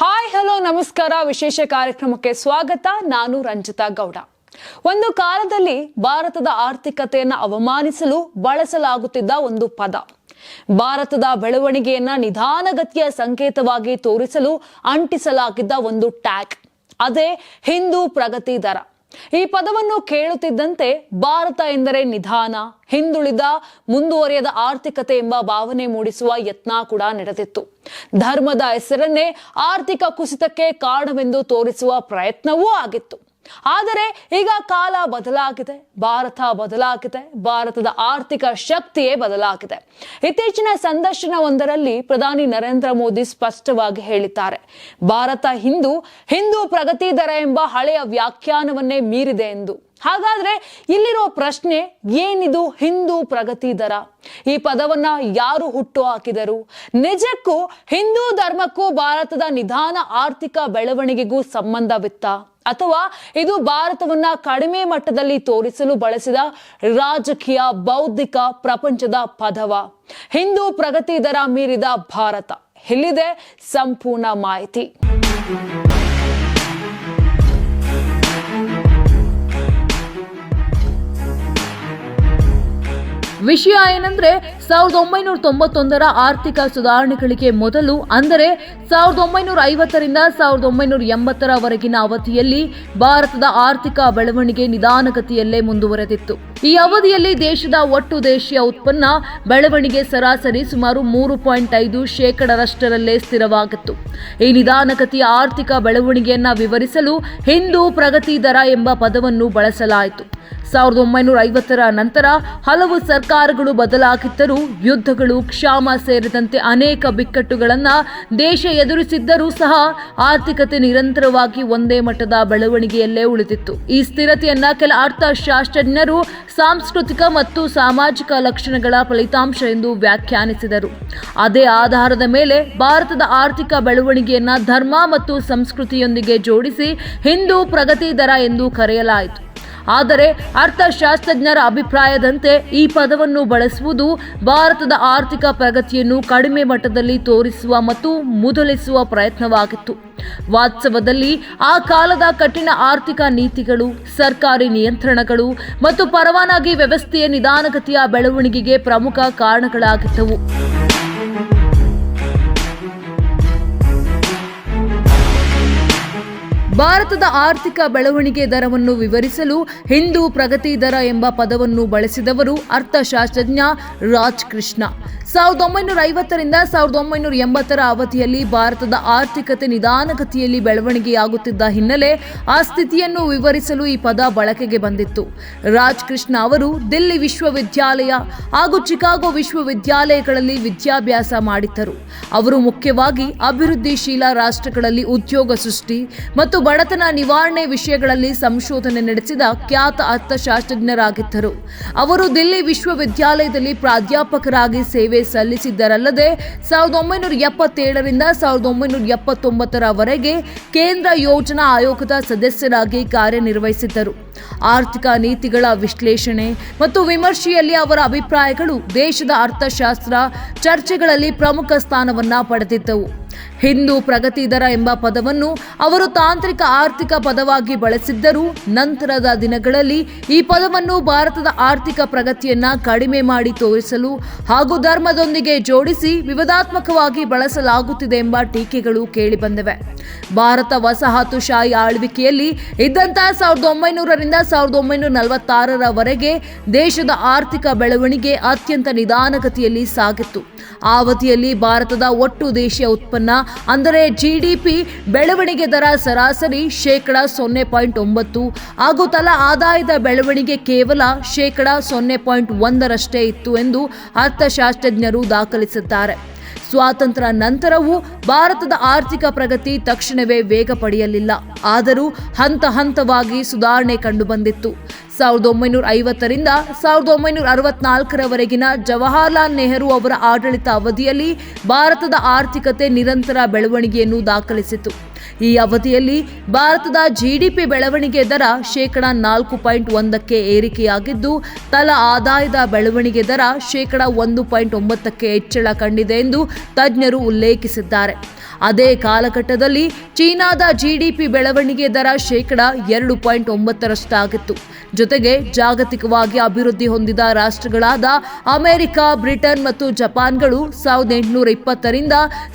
Hi hello ನಮಸ್ಕಾರ. ವಿಶೇಷ ಕಾರ್ಯಕ್ರಮಕ್ಕೆ ಸ್ವಾಗತ. ನಾನು ರಂಜಿತಾ ಗೌಡ. ಒಂದು ಕಾಲದಲ್ಲಿ ಭಾರತದ ಆರ್ಥಿಕತೆಯನ್ನು ಅವಮಾನಿಸಲು ಬಳಸಲಾಗುತ್ತಿದ್ದ ಒಂದು ಪದ. ಭಾರತದ ಬೆಳವಣಿಗೆಯನ್ನ ನಿಧಾನಗತಿಯ ಸಂಕೇತವಾಗಿ ತೋರಿಸಲು ಅಂಟಿಸಲಾಗಿದ್ದ ಒಂದು ಟ್ಯಾಗ್. ಅದೇ ಹಿಂದೂ ಪ್ರಗತಿ ದರ. ಈ ಪದವನ್ನು ಕೇಳುತ್ತಿದ್ದಂತೆ ಭಾರತ ಎಂದರೆ ನಿಧಾನ, ಹಿಂದುಳಿದ, ಮುಂದುವರಿಯದ ಆರ್ಥಿಕತೆ ಎಂಬ ಭಾವನೆ ಮೂಡಿಸುವ ಯತ್ನ ಕೂಡ ನಡೆದಿತ್ತು. ಧರ್ಮದ ಹೆಸರನ್ನೇ ಆರ್ಥಿಕ ಕುಸಿತಕ್ಕೆ ಕಾರಣವೆಂದು ತೋರಿಸುವ ಪ್ರಯತ್ನವೂ ಆಗಿತ್ತು. ಆದರೆ ಈಗ ಕಾಲ ಬದಲಾಗಿದೆ, ಭಾರತ ಬದಲಾಗಿದೆ, ಭಾರತದ ಆರ್ಥಿಕ ಶಕ್ತಿಯೇ ಬದಲಾಗಿದೆ. ಇತ್ತೀಚಿನ ಸಂದರ್ಶನವೊಂದರಲ್ಲಿ ಪ್ರಧಾನಿ ನರೇಂದ್ರ ಮೋದಿ ಸ್ಪಷ್ಟವಾಗಿ ಹೇಳಿದ್ದಾರೆ, ಭಾರತ ಹಿಂದೂ ಹಿಂದೂ ಪ್ರಗತಿ ದರ ಎಂಬ ಹಳೆಯ ವ್ಯಾಖ್ಯಾನವನ್ನೇ ಮೀರಿದೆ ಎಂದು. ಹಾಗಾದ್ರೆ ಇಲ್ಲಿರೋ ಪ್ರಶ್ನೆ, ಏನಿದು ಹಿಂದೂ ಪ್ರಗತಿ ದರ? ಈ ಪದವನ್ನ ಯಾರು ಹುಟ್ಟು ಹಾಕಿದರು? ನಿಜಕ್ಕೂ ಹಿಂದೂ ಧರ್ಮಕ್ಕೂ ಭಾರತದ ನಿಧಾನ ಆರ್ಥಿಕ ಬೆಳವಣಿಗೆಗೂ ಸಂಬಂಧವಿತ್ತ? ಅಥವಾ ಇದು ಭಾರತವನ್ನ ಕಡಿಮೆ ಮಟ್ಟದಲ್ಲಿ ತೋರಿಸಲು ಬಳಸಿದ ರಾಜಕೀಯ ಬೌದ್ಧಿಕ ಪ್ರಪಂಚದ ಪದವ? ಹಿಂದೂ ಪ್ರಗತಿ ದರ ಮೀರಿದ ಭಾರತ. ಇಲ್ಲಿದೆ ಸಂಪೂರ್ಣ ಮಾಹಿತಿ. ವಿಷಯ ಏನಂದ್ರೆ ಸಾವಿರದ ಒಂಬೈನೂರ ತೊಂಬತ್ತೊಂದರ ಆರ್ಥಿಕ ಸುಧಾರಣೆಗಳಿಗೆ ಮೊದಲು, ಅಂದರೆ ಸಾವಿರದ ಒಂಬೈನೂರ ಐವತ್ತರಿಂದ ಸಾವಿರದ ಒಂಬೈನೂರ ಎಂಬತ್ತರವರೆಗಿನ ಅವಧಿಯಲ್ಲಿ ಭಾರತದ ಆರ್ಥಿಕ ಬೆಳವಣಿಗೆ ನಿಧಾನಗತಿಯಲ್ಲೇ ಮುಂದುವರೆದಿತ್ತು. ಈ ಅವಧಿಯಲ್ಲಿ ದೇಶದ ಒಟ್ಟು ದೇಶೀಯ ಉತ್ಪನ್ನ ಬೆಳವಣಿಗೆ ಸರಾಸರಿ ಸುಮಾರು ಮೂರು ಪಾಯಿಂಟ್ ಐದು ಶೇಕಡರಷ್ಟರಲ್ಲೇ ಸ್ಥಿರವಾಗಿತ್ತು. ಈ ನಿಧಾನಗತಿಯ ಆರ್ಥಿಕ ಬೆಳವಣಿಗೆಯನ್ನ ವಿವರಿಸಲು ಹಿಂದೂ ಪ್ರಗತಿ ದರ ಎಂಬ ಪದವನ್ನು ಬಳಸಲಾಯಿತು. ಸಾವಿರದ ಒಂಬೈನೂರ ಐವತ್ತರ ನಂತರ ಹಲವು ಸರ್ಕಾರಗಳು ಬದಲಾಗಿದ್ದರೂ ಯುದ್ಧಗಳು ಕ್ಷಾಮ ಸೇರಿದಂತೆ ಅನೇಕ ಬಿಕ್ಕಟ್ಟುಗಳನ್ನು ದೇಶ ಎದುರಿಸಿದ್ದರೂ ಸಹ ಆರ್ಥಿಕತೆ ನಿರಂತರವಾಗಿ ಒಂದೇ ಮಟ್ಟದ ಬೆಳವಣಿಗೆಯಲ್ಲೇ ಉಳಿದಿತ್ತು. ಈ ಸ್ಥಿರತೆಯನ್ನ ಕೆಲ ಅರ್ಥಶಾಸ್ತ್ರಜ್ಞರು ಸಾಂಸ್ಕೃತಿಕ ಮತ್ತು ಸಾಮಾಜಿಕ ಲಕ್ಷಣಗಳ ಫಲಿತಾಂಶ ಎಂದು ವ್ಯಾಖ್ಯಾನಿಸಿದರು. ಅದೇ ಆಧಾರದ ಮೇಲೆ ಭಾರತದ ಆರ್ಥಿಕ ಬೆಳವಣಿಗೆಯನ್ನ ಧರ್ಮ ಮತ್ತು ಸಂಸ್ಕೃತಿಯೊಂದಿಗೆ ಜೋಡಿಸಿ ಹಿಂದೂ ಪ್ರಗತಿ ದರ ಎಂದು ಕರೆಯಲಾಯಿತು. ಆದರೆ ಅರ್ಥಶಾಸ್ತ್ರಜ್ಞರ ಅಭಿಪ್ರಾಯದಂತೆ ಈ ಪದವನ್ನು ಬಳಸುವುದು ಭಾರತದ ಆರ್ಥಿಕ ಪ್ರಗತಿಯನ್ನು ಕಡಿಮೆ ಮಟ್ಟದಲ್ಲಿ ತೋರಿಸುವ ಮತ್ತು ಮುದಲಿಸುವ ಪ್ರಯತ್ನವಾಗಿತ್ತು. ವಾಸ್ತವದಲ್ಲಿ ಆ ಕಾಲದ ಕಠಿಣ ಆರ್ಥಿಕ ನೀತಿಗಳು, ಸರ್ಕಾರಿ ನಿಯಂತ್ರಣಗಳು ಮತ್ತು ಪರವಾನಗಿ ವ್ಯವಸ್ಥೆಯ ನಿಧಾನಗತಿಯ ಬೆಳವಣಿಗೆಗೆ ಪ್ರಮುಖ ಕಾರಣಗಳಾಗಿದ್ದವು. ಭಾರತದ ಆರ್ಥಿಕ ಬೆಳವಣಿಗೆ ದರವನ್ನು ವಿವರಿಸಲು ಹಿಂದೂ ಪ್ರಗತಿ ದರ ಎಂಬ ಪದವನ್ನು ಬಳಸಿದವರು ಅರ್ಥಶಾಸ್ತ್ರಜ್ಞ ರಾಜ್ ಕೃಷ್ಣ ಸಾವಿರದ ಒಂಬೈನೂರ ಐವತ್ತರಿಂದ ಸಾವಿರದ ಒಂಬೈನೂರ ಎಂಬತ್ತರ ಅವಧಿಯಲ್ಲಿ ಭಾರತದ ಆರ್ಥಿಕತೆ ನಿಧಾನಗತಿಯಲ್ಲಿ ಬೆಳವಣಿಗೆಯಾಗುತ್ತಿದ್ದ ಹಿನ್ನೆಲೆ ಆ ಸ್ಥಿತಿಯನ್ನು ವಿವರಿಸಲು ಈ ಪದ ಬಳಕೆಗೆ ಬಂದಿತ್ತು. ರಾಜ್ ಕೃಷ್ಣ ಅವರು ದಿಲ್ಲಿ ವಿಶ್ವವಿದ್ಯಾಲಯ ಹಾಗೂ ಚಿಕಾಗೋ ವಿಶ್ವವಿದ್ಯಾಲಯಗಳಲ್ಲಿ ವಿದ್ಯಾಭ್ಯಾಸ ಮಾಡಿದ್ದರು. ಅವರು ಮುಖ್ಯವಾಗಿ ಅಭಿವೃದ್ಧಿಶೀಲ ರಾಷ್ಟ್ರಗಳಲ್ಲಿ ಉದ್ಯೋಗ ಸೃಷ್ಟಿ ಮತ್ತು ಬಡತನ ನಿವಾರಣೆ ವಿಷಯಗಳಲ್ಲಿ ಸಂಶೋಧನೆ ನಡೆಸಿದ ಖ್ಯಾತ ಅರ್ಥಶಾಸ್ತ್ರಜ್ಞರಾಗಿದ್ದರು. ಅವರು ದಿಲ್ಲಿ ವಿಶ್ವವಿದ್ಯಾಲಯದಲ್ಲಿ ಪ್ರಾಧ್ಯಾಪಕರಾಗಿ ಸೇವೆ ಸಲ್ಲಿಸಿದ್ದರಲ್ಲದೆ ಸಾವಿರದ ಒಂಬೈನೂರ ಎಪ್ಪತ್ತೇಳರಿಂದ ಸಾವಿರದ ಒಂಬೈನೂರ ಎಪ್ಪತ್ತೊಂಬತ್ತರವರೆಗೆ ಕೇಂದ್ರ ಯೋಜನಾ ಆಯೋಗದ ಸದಸ್ಯರಾಗಿ ಕಾರ್ಯನಿರ್ವಹಿಸಿದ್ದರು. ಆರ್ಥಿಕ ನೀತಿಗಳ ವಿಶ್ಲೇಷಣೆ ಮತ್ತು ವಿಮರ್ಶೆಯಲ್ಲಿ ಅವರ ಅಭಿಪ್ರಾಯಗಳು ದೇಶದ ಅರ್ಥಶಾಸ್ತ್ರ ಚರ್ಚೆಗಳಲ್ಲಿ ಪ್ರಮುಖ ಸ್ಥಾನವನ್ನ ಪಡೆದಿದ್ದವು. ಹಿಂದೂ ಪ್ರಗತಿ ದರ ಎಂಬ ಪದವನ್ನು ಅವರು ತಾಂತ್ರಿಕ ಆರ್ಥಿಕ ಪದವಾಗಿ ಬಳಸಿದ್ದರೂ ನಂತರದ ದಿನಗಳಲ್ಲಿ ಈ ಪದವನ್ನು ಭಾರತದ ಆರ್ಥಿಕ ಪ್ರಗತಿಯನ್ನ ಕಡಿಮೆ ಮಾಡಿ ತೋರಿಸಲು ಹಾಗೂ ಧರ್ಮದೊಂದಿಗೆ ಜೋಡಿಸಿ ವಿವಾದಾತ್ಮಕವಾಗಿ ಬಳಸಲಾಗುತ್ತಿದೆ ಎಂಬ ಟೀಕೆಗಳು ಕೇಳಿಬಂದಿವೆ. ಭಾರತ ವಸಾಹತುಶಾಹಿ ಆಳ್ವಿಕೆಯಲ್ಲಿ ಇದ್ದಂತಹ ಸಾವಿರದ ಒಂಬೈನೂರರಿಂದ ಸಾವಿರದ ಒಂಬೈನೂರ ನಲವತ್ತಾರರವರೆಗೆ ದೇಶದ ಆರ್ಥಿಕ ಬೆಳವಣಿಗೆ ಅತ್ಯಂತ ನಿಧಾನಗತಿಯಲ್ಲಿ ಸಾಗಿತ್ತು. ಆ ಅವಧಿಯಲ್ಲಿ ಭಾರತದ ಒಟ್ಟು ದೇಶೀಯ ಉತ್ಪನ್ನ ಅಂದರೆ ಜಿಡಿಪಿ ಬೆಳವಣಿಗೆ ದರ ಸರಾಸರಿ ಶೇಕಡ ಸೊನ್ನೆ ಪಾಯಿಂಟ್ ಒಂಬತ್ತು ಹಾಗೂ ತಲಾ ಆದಾಯದ ಬೆಳವಣಿಗೆ ಕೇವಲ ಶೇಕಡ ಸೊನ್ನೆ ಪಾಯಿಂಟ್ ಒಂದರಷ್ಟೇ ಇತ್ತು ಎಂದು ಅರ್ಥಶಾಸ್ತ್ರಜ್ಞರು ದಾಖಲಿಸಿದ್ದಾರೆ. ಸ್ವಾತಂತ್ರ್ಯ ನಂತರವೂ ಭಾರತದ ಆರ್ಥಿಕ ಪ್ರಗತಿ ತಕ್ಷಣವೇ ವೇಗ ಪಡೆಯಲಿಲ್ಲ. ಆದರೂ ಹಂತ ಹಂತವಾಗಿ ಸುಧಾರಣೆ ಕಂಡುಬಂದಿತ್ತು. ಸಾವಿರದ ಒಂಬೈನೂರ ಐವತ್ತರಿಂದ ಸಾವಿರದ ಒಂಬೈನೂರ ಅರವತ್ನಾಲ್ಕರವರೆಗಿನ ಜವಾಹರ್ಲಾಲ್ ನೆಹರು ಅವರ ಆಡಳಿತ ಅವಧಿಯಲ್ಲಿ ಭಾರತದ ಆರ್ಥಿಕತೆ ನಿರಂತರ ಬೆಳವಣಿಗೆಯನ್ನು ದಾಖಲಿಸಿತು. ಈ ಅವಧಿಯಲ್ಲಿ ಭಾರತದ ಜಿಡಿಪಿ ಬೆಳವಣಿಗೆ ದರ ಶೇಕಡ ನಾಲ್ಕು ಪಾಯಿಂಟ್ ಒಂದಕ್ಕೆ ಏರಿಕೆಯಾಗಿದ್ದು, ತಲಾ ಆದಾಯದ ಬೆಳವಣಿಗೆ ದರ ಶೇಕಡ ಒಂದು ಪಾಯಿಂಟ್ ಒಂಬತ್ತಕ್ಕೆ ಹೆಚ್ಚಳ ಕಂಡಿದೆ ಎಂದು ತಜ್ಞರು ಉಲ್ಲೇಖಿಸಿದ್ದಾರೆ. ಅದೇ ಕಾಲಘಟ್ಟದಲ್ಲಿ ಚೀನಾದ ಜಿಡಿಪಿ ಬೆಳವಣಿಗೆ ದರ ಶೇಕಡ ಎರಡು ಪಾಯಿಂಟ್ ಒಂಬತ್ತರಷ್ಟಾಗಿತ್ತು ಜೊತೆಗೆ ಜಾಗತಿಕವಾಗಿ ಅಭಿವೃದ್ಧಿ ಹೊಂದಿದ ರಾಷ್ಟ್ರಗಳಾದ ಅಮೆರಿಕ, ಬ್ರಿಟನ್ ಮತ್ತು ಜಪಾನ್ಗಳು ಸಾವಿರದ ಎಂಟುನೂರ ಇಪ್ಪತ್ತರಿಂದ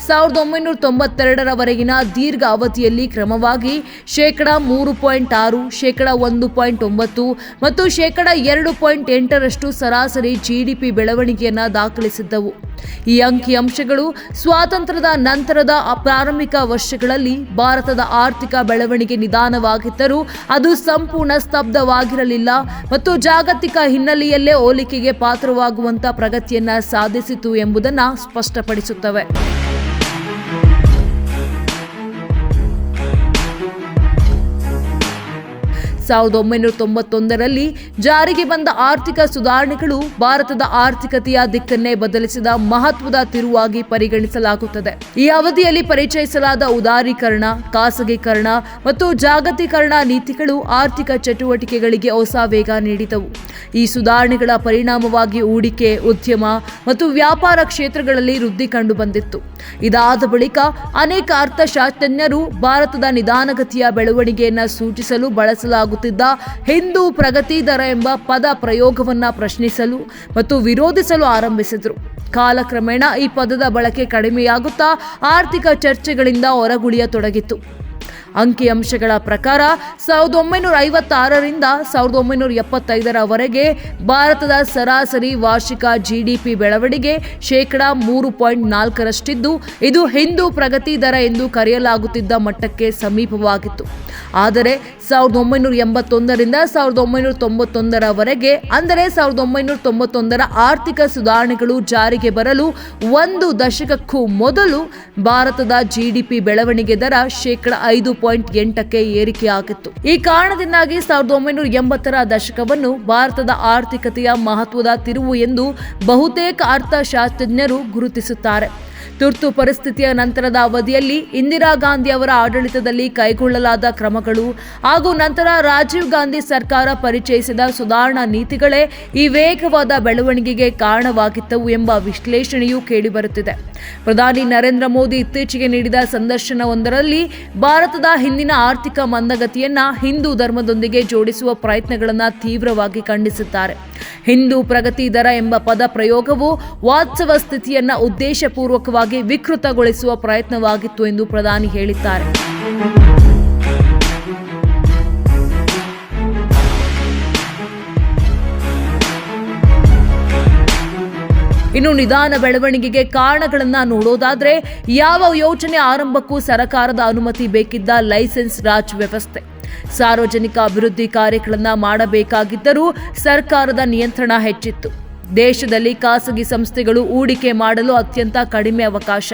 ಸಾವಿರದ ಒಂಬೈನೂರ ತೊಂಬತ್ತೆರಡರವರೆಗಿನ ದೀರ್ಘ ಅವಧಿಯಲ್ಲಿ ಕ್ರಮವಾಗಿ ಶೇಕಡ ಮೂರು ಪಾಯಿಂಟ್ ಆರು, ಶೇಕಡ ಒಂದು ಪಾಯಿಂಟ್ ಒಂಬತ್ತು ಮತ್ತು ಶೇಕಡ ಎರಡು ಪಾಯಿಂಟ್ ಎಂಟರಷ್ಟು ಸರಾಸರಿ ಜಿಡಿಪಿ ಬೆಳವಣಿಗೆಯನ್ನು ದಾಖಲಿಸಿದ್ದವು. ಈ ಅಂಕಿಅಂಶಗಳು ಸ್ವಾತಂತ್ರ್ಯದ ನಂತರದ ಪ್ರಾರಂಭಿಕ ವರ್ಷಗಳಲ್ಲಿ ಭಾರತದ ಆರ್ಥಿಕ ಬೆಳವಣಿಗೆ ನಿಧಾನವಾಗಿದ್ದರೂ ಅದು ಸಂಪೂರ್ಣ ಸ್ತಬ್ಧವಾಗಿರಲಿಲ್ಲ ಮತ್ತು ಜಾಗತಿಕ ಹಿನ್ನೆಲೆಯಲ್ಲೇ ಹೋಲಿಕೆಗೆ ಪಾತ್ರವಾಗುವಂಥ ಪ್ರಗತಿಯನ್ನ ಸಾಧಿಸಿತು ಎಂಬುದನ್ನು ಸ್ಪಷ್ಟಪಡಿಸುತ್ತವೆ. ಸಾವಿರದ ಒಂಬೈನೂರ ತೊಂಬತ್ತೊಂದರಲ್ಲಿ ಜಾರಿಗೆ ಬಂದ ಆರ್ಥಿಕ ಸುಧಾರಣೆಗಳು ಭಾರತದ ಆರ್ಥಿಕತೆಯ ದಿಕ್ಕನ್ನೇ ಬದಲಿಸಿದ ಮಹತ್ವದ ತಿರುವಾಗಿ ಪರಿಗಣಿಸಲಾಗುತ್ತದೆ. ಈ ಅವಧಿಯಲ್ಲಿ ಪರಿಚಯಿಸಲಾದ ಉದಾರೀಕರಣ, ಖಾಸಗೀಕರಣ ಮತ್ತು ಜಾಗತೀಕರಣ ನೀತಿಗಳು ಆರ್ಥಿಕ ಚಟುವಟಿಕೆಗಳಿಗೆ ಹೊಸ ವೇಗ ನೀಡಿದವು. ಈ ಸುಧಾರಣೆಗಳ ಪರಿಣಾಮವಾಗಿ ಹೂಡಿಕೆ, ಉದ್ಯಮ ಮತ್ತು ವ್ಯಾಪಾರ ಕ್ಷೇತ್ರಗಳಲ್ಲಿ ವೃದ್ಧಿ ಕಂಡುಬಂದಿತ್ತು. ಇದಾದ ಬಳಿಕ ಅನೇಕ ಅರ್ಥಶಾಸ್ತ್ರಜ್ಞರು ಭಾರತದ ನಿಧಾನಗತಿಯ ಬೆಳವಣಿಗೆಯನ್ನು ಸೂಚಿಸಲು ಬಳಸಲಾಗುತ್ತಿದ್ದ ಹಿಂದೂ ಪ್ರಗತಿ ದರ ಎಂಬ ಪದ ಪ್ರಯೋಗವನ್ನು ಪ್ರಶ್ನಿಸಲು ಮತ್ತು ವಿರೋಧಿಸಲು ಆರಂಭಿಸಿದರು. ಕಾಲಕ್ರಮೇಣ ಈ ಪದದ ಬಳಕೆ ಕಡಿಮೆಯಾಗುತ್ತಾ ಆರ್ಥಿಕ ಚರ್ಚೆಗಳಿಂದ ಹೊರಗುಳಿಯತೊಡಗಿತು ಅಂಕಿಅಂಶಗಳ ಪ್ರಕಾರ ಸಾವಿರದ ಒಂಬೈನೂರ ಐವತ್ತಾರರಿಂದ ಸಾವಿರದ ಒಂಬೈನೂರ ಎಪ್ಪತ್ತೈದರವರೆಗೆ ಭಾರತದ ಸರಾಸರಿ ವಾರ್ಷಿಕ ಜಿಡಿಪಿ ಬೆಳವಣಿಗೆ ಶೇಕಡ ಮೂರು ಪಾಯಿಂಟ್ ನಾಲ್ಕರಷ್ಟಿದ್ದು ಇದು ಹಿಂದೂ ಪ್ರಗತಿ ದರ ಎಂದು ಕರೆಯಲಾಗುತ್ತಿದ್ದ ಮಟ್ಟಕ್ಕೆ ಸಮೀಪವಾಗಿತ್ತು. ಆದರೆ ಸಾವಿರದ ಒಂಬೈನೂರ ಎಂಬತ್ತೊಂದರಿಂದ ಸಾವಿರದ ಒಂಬೈನೂರ ತೊಂಬತ್ತೊಂದರವರೆಗೆ ಅಂದರೆ ಸಾವಿರದ ಒಂಬೈನೂರ ತೊಂಬತ್ತೊಂದರ ಆರ್ಥಿಕ ಸುಧಾರಣೆಗಳು ಜಾರಿಗೆ ಬರಲು ಒಂದು ದಶಕಕ್ಕೂ ಮೊದಲು ಭಾರತದ ಜಿಡಿಪಿ ಬೆಳವಣಿಗೆ ದರ ಶೇಕಡ ಐದು ಪಾಯಿಂಟ್ ಎಂಟಕ್ಕೆ ಏರಿಕೆಯಾಗಿತ್ತು ಈ ಕಾರಣದಿಂದಾಗಿ ಸಾವಿರದ ಒಂಬೈನೂರ ಎಂಬತ್ತರ ದಶಕವನ್ನು ಭಾರತದ ಆರ್ಥಿಕತೆಯ ಮಹತ್ವದ ತಿರುವು ಎಂದು ಬಹುತೇಕ ಅರ್ಥಶಾಸ್ತ್ರಜ್ಞರು ಗುರುತಿಸುತ್ತಾರೆ. ತುರ್ತು ಪರಿಸ್ಥಿತಿಯ ನಂತರದ ಅವಧಿಯಲ್ಲಿ ಇಂದಿರಾ ಗಾಂಧಿ ಅವರ ಆಡಳಿತದಲ್ಲಿ ಕೈಗೊಳ್ಳಲಾದ ಕ್ರಮಗಳು ಹಾಗೂ ನಂತರ ರಾಜೀವ್ ಗಾಂಧಿ ಸರ್ಕಾರ ಪರಿಚಯಿಸಿದ ಸುಧಾರಣಾ ನೀತಿಗಳೇ ಈ ವೇಗವಾದ ಬೆಳವಣಿಗೆಗೆ ಕಾರಣವಾಗಿತ್ತವು ಎಂಬ ವಿಶ್ಲೇಷಣೆಯೂ ಕೇಳಿಬರುತ್ತಿದೆ. ಪ್ರಧಾನಿ ನರೇಂದ್ರ ಮೋದಿ ಇತ್ತೀಚೆಗೆ ನೀಡಿದ ಸಂದರ್ಶನವೊಂದರಲ್ಲಿ ಭಾರತದ ಹಿಂದಿನ ಆರ್ಥಿಕ ಮಂದಗತಿಯನ್ನ ಹಿಂದೂ ಧರ್ಮದೊಂದಿಗೆ ಜೋಡಿಸುವ ಪ್ರಯತ್ನಗಳನ್ನು ತೀವ್ರವಾಗಿ ಖಂಡಿಸುತ್ತಾರೆ ಹಿಂದೂ ಪ್ರಗತಿ ದರ ಎಂಬ ಪದ ಪ್ರಯೋಗವು ವಾಸ್ತವ ಸ್ಥಿತಿಯನ್ನ ಉದ್ದೇಶಪೂರ್ವಕವಾಗಿ ವಿಕೃತಗೊಳಿಸುವ ಪ್ರಯತ್ನವಾಗಿತ್ತು ಎಂದು ಪ್ರಧಾನಿ ಹೇಳಿದ್ದಾರೆ. ಇನ್ನು ನಿಧಾನ ಬೆಳವಣಿಗೆಗೆ ಕಾರಣಗಳನ್ನ ನೋಡೋದಾದ್ರೆ, ಯಾವ ಯೋಜನೆ ಆರಂಭಕ್ಕೂ ಸರಕಾರದ ಅನುಮತಿ ಬೇಕಿದ್ದ ಲೈಸೆನ್ಸ್ ರಾಜ್ ವ್ಯವಸ್ಥೆ. ಸಾರ್ವಜನಿಕ ಅಭಿವೃದ್ಧಿ ಕಾರ್ಯಗಳನ್ನ ಮಾಡಬೇಕಾಗಿದ್ದರೂ ಸರ್ಕಾರದ ನಿಯಂತ್ರಣ ಹೆಚ್ಚಿತ್ತು. ದೇಶದಲ್ಲಿ ಖಾಸಗಿ ಸಂಸ್ಥೆಗಳು ಹೂಡಿಕೆ ಮಾಡಲು ಅತ್ಯಂತ ಕಡಿಮೆ ಅವಕಾಶ.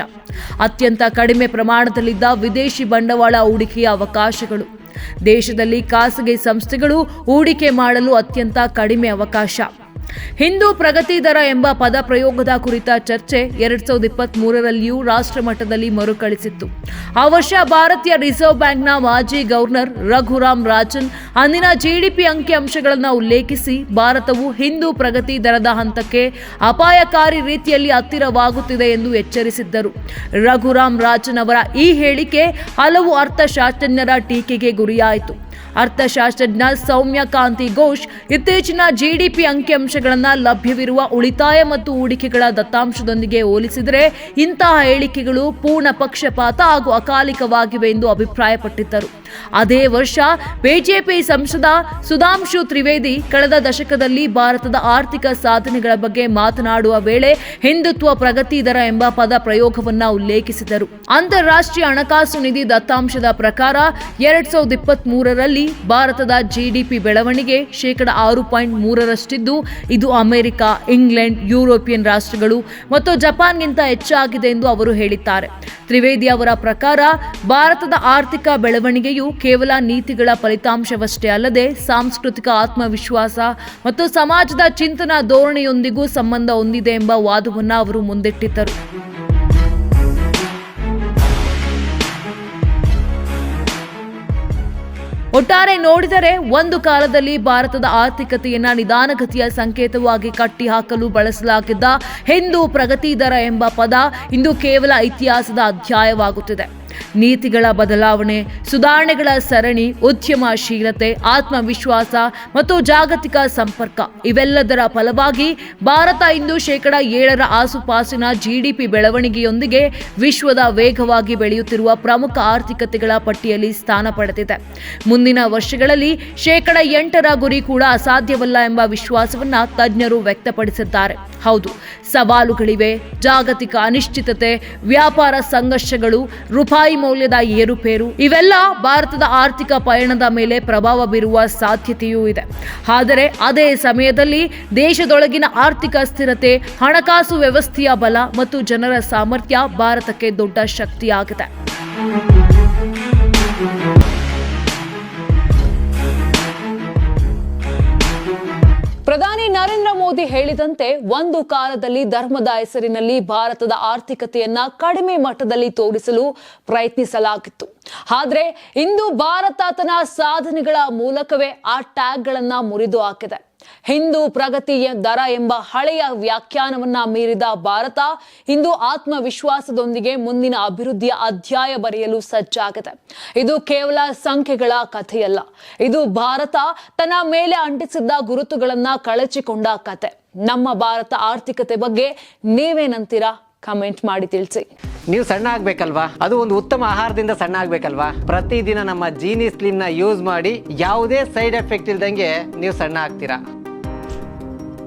ಅತ್ಯಂತ ಕಡಿಮೆ ಪ್ರಮಾಣದಲ್ಲಿದ್ದ ವಿದೇಶಿ ಬಂಡವಾಳ ಹೂಡಿಕೆಯ ಅವಕಾಶಗಳು. ದೇಶದಲ್ಲಿ ಖಾಸಗಿ ಸಂಸ್ಥೆಗಳು ಹೂಡಿಕೆ ಮಾಡಲು ಅತ್ಯಂತ ಕಡಿಮೆ ಅವಕಾಶ. ಹಿಂದೂ ಪ್ರಗತಿ ದರ ಎಂಬ ಪದ ಪ್ರಯೋಗದ ಕುರಿತ ಚರ್ಚೆ ಎರಡ್ ಸಾವಿರದ ಇಪ್ಪತ್ತ್ ಮೂರರಲ್ಲಿಯೂ ರಾಷ್ಟ್ರ ಮಟ್ಟದಲ್ಲಿ ಮರುಕಳಿಸಿತ್ತು. ಆ ವರ್ಷ ಭಾರತೀಯ ರಿಸರ್ವ್ ಬ್ಯಾಂಕ್ನ ಮಾಜಿ ಗವರ್ನರ್ ರಘುರಾಮ್ ರಾಜನ್ ಅಂದಿನ ಜಿಡಿಪಿ ಅಂಕಿಅಂಶಗಳನ್ನು ಉಲ್ಲೇಖಿಸಿ, ಭಾರತವು ಹಿಂದೂ ಪ್ರಗತಿ ದರದ ಹಂತಕ್ಕೆ ಅಪಾಯಕಾರಿ ರೀತಿಯಲ್ಲಿ ಹತ್ತಿರವಾಗುತ್ತಿದೆ ಎಂದು ಎಚ್ಚರಿಸಿದ್ದರು. ರಘುರಾಮ್ ರಾಜನ್ ಅವರ ಈ ಹೇಳಿಕೆ ಹಲವು ಅರ್ಥಶಾಸ್ತ್ರಜ್ಞರ ಟೀಕೆಗೆ ಗುರಿಯಾಯಿತು. ಅರ್ಥಶಾಸ್ತ್ರಜ್ಞ ಸೌಮ್ಯ ಕಾಂತಿ ಘೋಷ್ ಇತ್ತೀಚಿನ ಜಿಡಿಪಿ ಅಂಕಿಅಂಶಗಳನ್ನು ಲಭ್ಯವಿರುವ ಉಳಿತಾಯ ಮತ್ತು ಹೂಡಿಕೆಗಳ ದತ್ತಾಂಶದೊಂದಿಗೆ ಹೋಲಿಸಿದರೆ ಇಂತಹ ಹೇಳಿಕೆಗಳು ಪೂರ್ಣ ಪಕ್ಷಪಾತ ಹಾಗೂ ಅಕಾಲಿಕವಾಗಿವೆ ಎಂದು ಅಭಿಪ್ರಾಯಪಟ್ಟಿದ್ದರು. ಅದೇ ವರ್ಷ ಬಿಜೆಪಿ ಸಂಸದ ಸುಧಾಂಶು ತ್ರಿವೇದಿ ಕಳೆದ ದಶಕದಲ್ಲಿ ಭಾರತದ ಆರ್ಥಿಕ ಸಾಧನೆಗಳ ಬಗ್ಗೆ ಮಾತನಾಡುವ ವೇಳೆ ಹಿಂದುತ್ವ ಪ್ರಗತಿ ದರ ಎಂಬ ಪದ ಪ್ರಯೋಗವನ್ನು ಉಲ್ಲೇಖಿಸಿದರು. ಅಂತಾರಾಷ್ಟ್ರೀಯ ಹಣಕಾಸು ನಿಧಿ ದತ್ತಾಂಶದ ಪ್ರಕಾರ ಎರಡ್ ಸಾವಿರದ ಇಪ್ಪತ್ತ್ ಮೂರರಲ್ಲಿ ಭಾರತದ ಜಿಡಿಪಿ ಬೆಳವಣಿಗೆ ಶೇಕಡ ಆರು ಪಾಯಿಂಟ್ ಮೂರರಷ್ಟಿದ್ದು, ಇದು ಅಮೆರಿಕ, ಇಂಗ್ಲೆಂಡ್, ಯುರೋಪಿಯನ್ ರಾಷ್ಟ್ರಗಳು ಮತ್ತು ಜಪಾನ್ಗಿಂತ ಹೆಚ್ಚಾಗಿದೆ ಎಂದು ಅವರು ಹೇಳಿದ್ದಾರೆ. ತ್ರಿವೇದಿ ಅವರ ಪ್ರಕಾರ, ಭಾರತದ ಆರ್ಥಿಕ ಬೆಳವಣಿಗೆಯು ಕೇವಲ ನೀತಿಗಳ ಫಲಿತಾಂಶವಷ್ಟೇ ಅಲ್ಲದೆ ಸಾಂಸ್ಕೃತಿಕ ಆತ್ಮವಿಶ್ವಾಸ ಮತ್ತು ಸಮಾಜದ ಚಿಂತನಾ ಧೋರಣೆಯೊಂದಿಗೂ ಸಂಬಂಧ ಹೊಂದಿದೆ ಎಂಬ ವಾದವನ್ನು ಅವರು ಮುಂದಿಟ್ಟಿದ್ದರು. ಒಟ್ಟಾರೆ ನೋಡಿದರೆ ಒಂದು ಕಾಲದಲ್ಲಿ ಭಾರತದ ಆರ್ಥಿಕತೆಯನ್ನ ನಿಧಾನಗತಿಯ ಸಂಕೇತವಾಗಿ ಕಟ್ಟಿಹಾಕಲು ಬಳಸಲಾಗಿದ್ದ ಹಿಂದೂ ಪ್ರಗತಿ ದರ ಎಂಬ ಪದ ಇಂದು ಕೇವಲ ಇತಿಹಾಸದ ಅಧ್ಯಾಯವಾಗುತ್ತಿದೆ. ನೀತಿಗಳ ಬದಲಾವಣೆ, ಸುಧಾರಣೆಗಳ ಸರಣಿ, ಉದ್ಯಮಶೀಲತೆ, ಆತ್ಮವಿಶ್ವಾಸ ಮತ್ತು ಜಾಗತಿಕ ಸಂಪರ್ಕ. ಇವೆಲ್ಲದರ ಫಲವಾಗಿ ಭಾರತ ಇಂದು ಶೇಕಡ ಏಳರ ಆಸುಪಾಸಿನ ಜಿಡಿಪಿ ಬೆಳವಣಿಗೆಯೊಂದಿಗೆ ವಿಶ್ವದ ವೇಗವಾಗಿ ಬೆಳೆಯುತ್ತಿರುವ ಪ್ರಮುಖ ಆರ್ಥಿಕತೆಗಳ ಪಟ್ಟಿಯಲ್ಲಿ ಸ್ಥಾನ ಪಡೆದಿದೆ. ಮುಂದಿನ ವರ್ಷಗಳಲ್ಲಿ ಶೇಕಡ ಎಂಟರ ಗುರಿ ಕೂಡ ಅಸಾಧ್ಯವಲ್ಲ ಎಂಬ ವಿಶ್ವಾಸವನ್ನ ತಜ್ಞರು ವ್ಯಕ್ತಪಡಿಸಿದ್ದಾರೆ. ಹೌದು, ಸವಾಲುಗಳಿವೆ, ಜಾಗತಿಕ ಅನಿಶ್ಚಿತತೆ, ವ್ಯಾಪಾರ ಸಂಘರ್ಷಗಳು ರೂಪಾಯಿ ಮೌಲ್ಯದ ಏರುಪೇರು. ಇವೆಲ್ಲ ಭಾರತದ ಆರ್ಥಿಕ ಪಯಣದ ಮೇಲೆ ಪ್ರಭಾವ ಬೀರುವ ಸಾಧ್ಯತೆಯೂ ಇದೆ. ಆದರೆ ಅದೇ ಸಮಯದಲ್ಲಿ ದೇಶದೊಳಗಿನ ಆರ್ಥಿಕ ಸ್ಥಿರತೆ, ಹಣಕಾಸು ವ್ಯವಸ್ಥೆಯ ಬಲ ಮತ್ತು ಜನರ ಸಾಮರ್ಥ್ಯ ಭಾರತಕ್ಕೆ ದೊಡ್ಡ ಶಕ್ತಿಯಾಗಿದೆ. ಮೋದಿ ಹೇಳಿದಂತೆ ಒಂದು ಕಾಲದಲ್ಲಿ ಧರ್ಮದ ಹೆಸರಿನಲ್ಲಿ ಭಾರತದ ಆರ್ಥಿಕತೆಯನ್ನ ಕಡಿಮೆ ಮಟ್ಟದಲ್ಲಿ ತೋರಿಸಲು ಪ್ರಯತ್ನಿಸಲಾಗಿತ್ತು. ಆದ್ರೆ ಇಂದು ಭಾರತ ತನ್ನ ಸಾಧನೆಗಳ ಮೂಲಕವೇ ಆ ಟ್ಯಾಗ್ಗಳನ್ನ ಮುರಿದು ಹಾಕಿದೆ. ಹಿಂದೂ ಪ್ರಗತಿಯ ದರ ಎಂಬ ಹಳೆಯ ವ್ಯಾಖ್ಯಾನವನ್ನ ಮೀರಿದ ಭಾರತ ಇಂದು ಆತ್ಮವಿಶ್ವಾಸದೊಂದಿಗೆ ಮುಂದಿನ ಅಭಿವೃದ್ಧಿಯ ಅಧ್ಯಾಯ ಬರೆಯಲು ಸಜ್ಜಾಗಿದೆ ಇದು ಕೇವಲ ಸಂಖ್ಯೆಗಳ ಕಥೆಯಲ್ಲ. ಇದು ಭಾರತ ತನ್ನ ಮೇಲೆ ಅಂಟಿಸಿದ್ದ ಗುರುತುಗಳನ್ನ ಕಳಚಿಕೊಂಡ ಕತೆ. ನಮ್ಮ ಭಾರತ ಆರ್ಥಿಕತೆ ಬಗ್ಗೆ ನೀವೇನಂತೀರಾ? ಕಮೆಂಟ್ ಮಾಡಿ ತಿಳಿಸಿ. ನೀವು ಸಣ್ಣ ಆಗ್ಬೇಕಲ್ವಾ? ಅದು ಒಂದು ಉತ್ತಮ ಆಹಾರದಿಂದ ಸಣ್ಣ ಆಗ್ಬೇಕಲ್ವಾ? ಪ್ರತಿದಿನ ನಮ್ಮ ಜೀನಿ ಸ್ಲಿಮ್ನ ಯೂಸ್ ಮಾಡಿ ಯಾವುದೇ ಸೈಡ್ ಎಫೆಕ್ಟ್ ಇಲ್ದಂಗೆ ನೀವು ಸಣ್ಣ ಆಗ್ತೀರಾ?